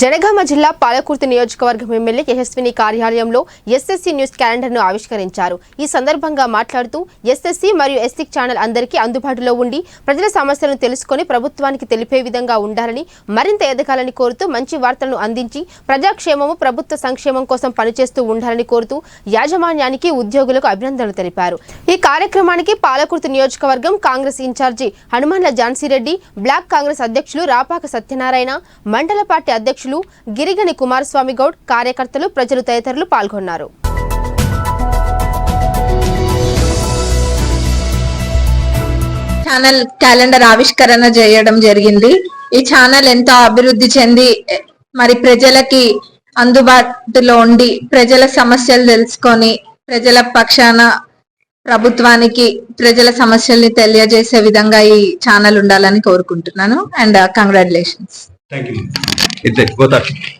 జనగామ జిల్లా పాలకుర్తి నియోజకవర్గం ఎమ్మెల్యే యశస్విని కార్యాలయంలో ఎస్ఎస్సీ న్యూస్ క్యాలెండర్ను ఆవిష్కరించారు. ఈ సందర్భంగా మాట్లాడుతూ ఎస్ఎస్సీ మరియు ఎస్సిక్ ఛానల్ అందరికీ అందుబాటులో ఉండి ప్రజల సమస్యలను తెలుసుకొని ప్రభుత్వానికి తెలిపే విధంగా ఉండాలని మరింత ఎదగాలని కోరుతూ మంచి వార్తలను అందించి ప్రజాక్షేమము ప్రభుత్వ సంక్షేమం కోసం పనిచేస్తూ ఉండాలని కోరుతూ యాజమాన్యానికి ఉద్యోగులకు అభినందనలు తెలిపారు. ఈ కార్యక్రమానికి పాలకుర్తి నియోజకవర్గం Congress incharge Hanumandla Jhansi Reddy block Congress అధ్యక్షులు రాపాక సత్యనారాయణ మండల పార్టీ అధ్యక్షులు గిరిగని కుమారస్వామి గౌడ్ కార్యకర్తలు ప్రజలు తదితరులు పాల్గొన్నారు. ఛానల్ క్యాలెండర్ ఆవిష్కరణ చేయడం జరిగింది. ఈ ఛానల్ ఎంతో అభివృద్ధి చెంది మరి ప్రజలకి అందుబాటులో ఉండి ప్రజల సమస్యలు తెలుసుకొని ప్రజల పక్షాన ప్రభుత్వానికి ప్రజల సమస్యల్ని తెలియజేసే విధంగా ఈ ఛానల్ ఉండాలని కోరుకుంటున్నాను. And uh, congratulations thank you ఇద్దరు పోతారు